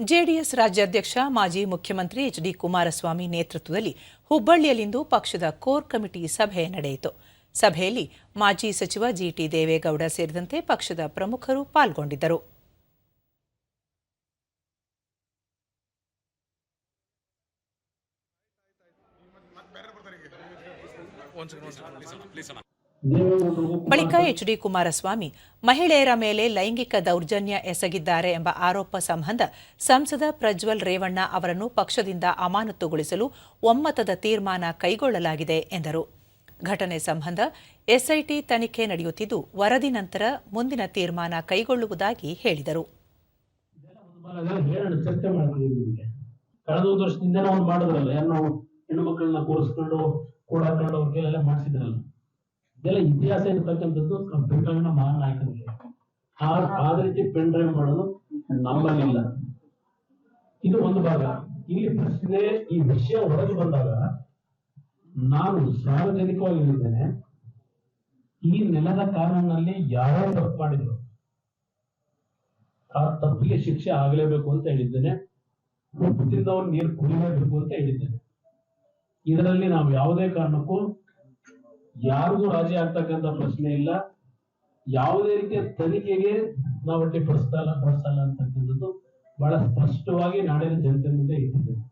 JDS ರಾಜ್ಯಾಧ್ಯಕ್ಷ ಮಾಜಿ ಮುಖ್ಯಮಂತ್ರಿ ಎಚ್ ಡಿ ಕುಮಾರಸ್ವಾಮಿ ನೇತೃತ್ವದಲ್ಲಿ ಹುಬ್ಬಳ್ಳಿಯಲ್ಲಿಂದು ಪಕ್ಷದ ಕೋರ್ ಕಮಿಟಿ ಸಭೆ ನಡೆಯಿತು. ಸಭೆಯಲ್ಲಿ ಮಾಜಿ ಸಚಿವ ಜಿಟಿ ದೇವೇಗೌಡ ಸೇರಿದಂತೆ ಪಕ್ಷದ ಪ್ರಮುಖರು ಪಾಲ್ಗೊಂಡಿದ್ದರು. ಬಳಿಕ ಎಚ್ ಡಿ ಕುಮಾರಸ್ವಾಮಿ ಮಹಿಳೆಯರ ಮೇಲೆ ಲೈಂಗಿಕ ದೌರ್ಜನ್ಯ ಎಸಗಿದ್ದಾರೆ ಎಂಬ ಆರೋಪ ಸಂಬಂಧ ಸಂಸದ ಪ್ರಜ್ವಲ್ ರೇವಣ್ಣ ಅವರನ್ನು ಪಕ್ಷದಿಂದ ಅಮಾನತುಗೊಳಿಸಲು ಒಮ್ಮತದ ತೀರ್ಮಾನ ಕೈಗೊಳ್ಳಲಾಗಿದೆ ಎಂದರು. ಘಟನೆ ಸಂಬಂಧ ಎಸ್ಐಟಿ ತನಿಖೆ ನಡೆಯುತ್ತಿದ್ದು ವರದಿ ನಂತರ ಮುಂದಿನ ತೀರ್ಮಾನ ಕೈಗೊಳ್ಳುವುದಾಗಿ ಹೇಳಿದರು. ಹೆಣ್ಣು ಮಕ್ಕಳನ್ನ ಕೂರಿಸ್ಕೊಂಡು, ಕೂಡಾಕೊಂಡು ಅವ್ರ ಕೈಲೆಲ್ಲ ಮಾಡಿಸಿದ್ರಲ್ಲ. ಇದೆಲ್ಲ ಇತಿಹಾಸ ಇರ್ತಕ್ಕಂಥದ್ದು ಬೆಂಗಳೂರಿನ ಮಹಾನ್ ನಾಯಕರಿಗೆ ಆ ರೀತಿ ಪೆನ್ ಡ್ರೈವ್ ಮಾಡೋದು ನಮ್ಮಲ್ಲಿಲ್ಲ. ಇದು ಒಂದು ಭಾಗ. ಇಲ್ಲಿ ಪ್ರಶ್ನೆ, ಈ ವಿಷಯ ಹೊರಗೆ ಬಂದಾಗ ನಾನು ಸಾರ್ವಜನಿಕವಾಗಿ ಹೇಳಿದ್ದೇನೆ, ಈ ನೆಲದ ಕಾನೂನಲ್ಲಿ ಯಾರೋ ತಪ್ಪು ಮಾಡಿದ್ರು. ಆ ತಪ್ಪಿಗೆ ಶಿಕ್ಷೆ ಆಗಲೇಬೇಕು ಅಂತ ಹೇಳಿದ್ದೇನೆ. ಉಪ್ಪು ತಿಂದವನು ನೀರು ಕುಡಿಯಲೇಬೇಕು ಅಂತ ಹೇಳಿದ್ದೇನೆ. ಇದರಲ್ಲಿ ನಾವು ಯಾವುದೇ ಕಾರಣಕ್ಕೂ ಯಾರಿಗೂ ರಾಜಿ ಆಗ್ತಕ್ಕಂಥ ಪ್ರಶ್ನೆ ಇಲ್ಲ. ಯಾವುದೇ ರೀತಿಯ ತನಿಖೆಗೆ ನಾವು ಅಡ್ಡಿಪಡಿಸ್ತಾ ಇಲ್ಲ ಪಡಿಸಲ್ಲ ಅಂತಕ್ಕಂಥದ್ದು ಬಹಳ ಸ್ಪಷ್ಟವಾಗಿ ನಾಡಿನ ಜನತೆ ಮುಂದೆ ಇಟ್ಟಿದ್ದೇನೆ